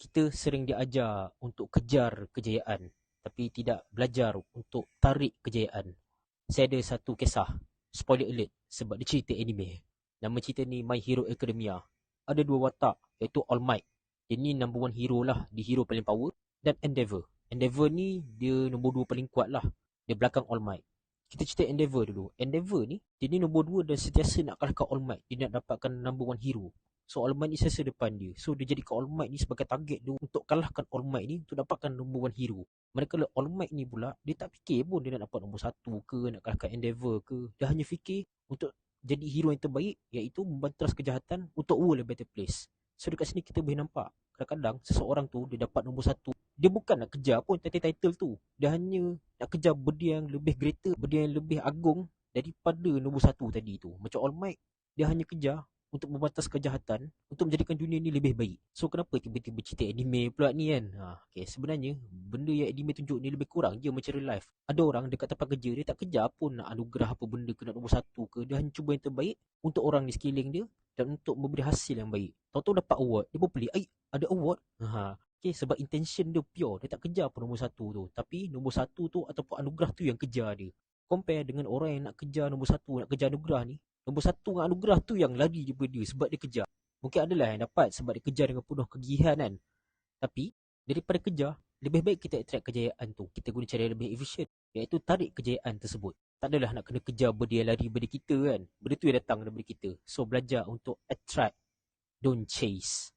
kita sering diajar untuk kejar kejayaan tapi tidak belajar untuk tarik kejayaan. Saya ada satu kisah, spoiler alert sebab dia cerita anime. Nama cerita ni My Hero Academia. Ada dua watak iaitu All Might. Dia ni number one hero lah, di hero paling power dan Endeavor. Endeavor ni dia nombor dua paling kuat lah. Dia belakang All Might. Kita cerita Endeavor dulu. Endeavor ni, dia ni nombor dua dan sentiasa nak kalahkan All Might. Dia nak dapatkan number one hero. So All Might ni sesa depan dia. So dia jadikan All Might ni sebagai target dia untuk kalahkan All Might ni untuk dapatkan number one hero. Manakala All Might ni pula dia tak fikir pun dia nak dapat nombor satu ke nak kalahkan Endeavor ke. Dia hanya fikir untuk jadi hero yang terbaik iaitu membantas kejahatan untuk world a better place. So dekat sini kita boleh nampak kadang-kadang seseorang tu dia dapat nombor satu. Dia bukan nak kejar pun title-title tu. Dia hanya nak kejar benda yang lebih greater, benda yang lebih agung daripada nombor satu tadi tu. Macam All Might dia hanya kejar untuk membatas kejahatan untuk menjadikan dunia ni lebih baik. So kenapa tiba-tiba cerita anime pula ni kan? Ha, okay, sebenarnya benda yang anime tunjuk ni lebih kurang je macam real life. Ada orang dekat tempat kerja dia tak kejar pun nak anugerah apa benda ke nak nombor satu ke. Dia hanya cuba yang terbaik untuk orang di sekeliling dia dan untuk memberi hasil yang baik. Tahu-tahu dapat award, dia pun pelik. Ay, ada award? Ha, okay, sebab intention dia pure. Dia tak kejar pun nombor satu tu. Tapi nombor satu tu ataupun anugerah tu yang kejar dia. Compare dengan orang yang nak kejar nombor satu, nak kejar anugerah ni, Nombor satu dengan anugerah tu yang lari daripada dia sebab dia kejar. Mungkin adalah yang dapat sebab dia kejar dengan penuh kegigihan kan. Tapi daripada kejar, lebih baik kita attract kejayaan tu. Kita guna cara yang lebih efisien. Iaitu tarik kejayaan tersebut. Tak adalah nak kena kejar benda yang lari daripada kita kan. Benda tu yang datang daripada kita. So belajar untuk attract. Don't chase.